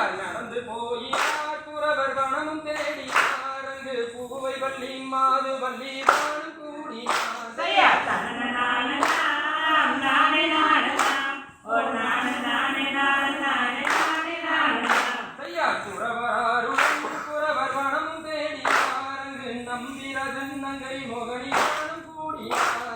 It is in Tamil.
குதிரையார் நடந்து போயினார் புறவர் வனமும் தேடினார் அங்கு பூவை வள்ளி மாது வள்ளி வானம் கூடினார் புறவர் வனமும் தேடினார் அங்கு நம்பினதன் நங்கை மோகனியானும் கூடினார்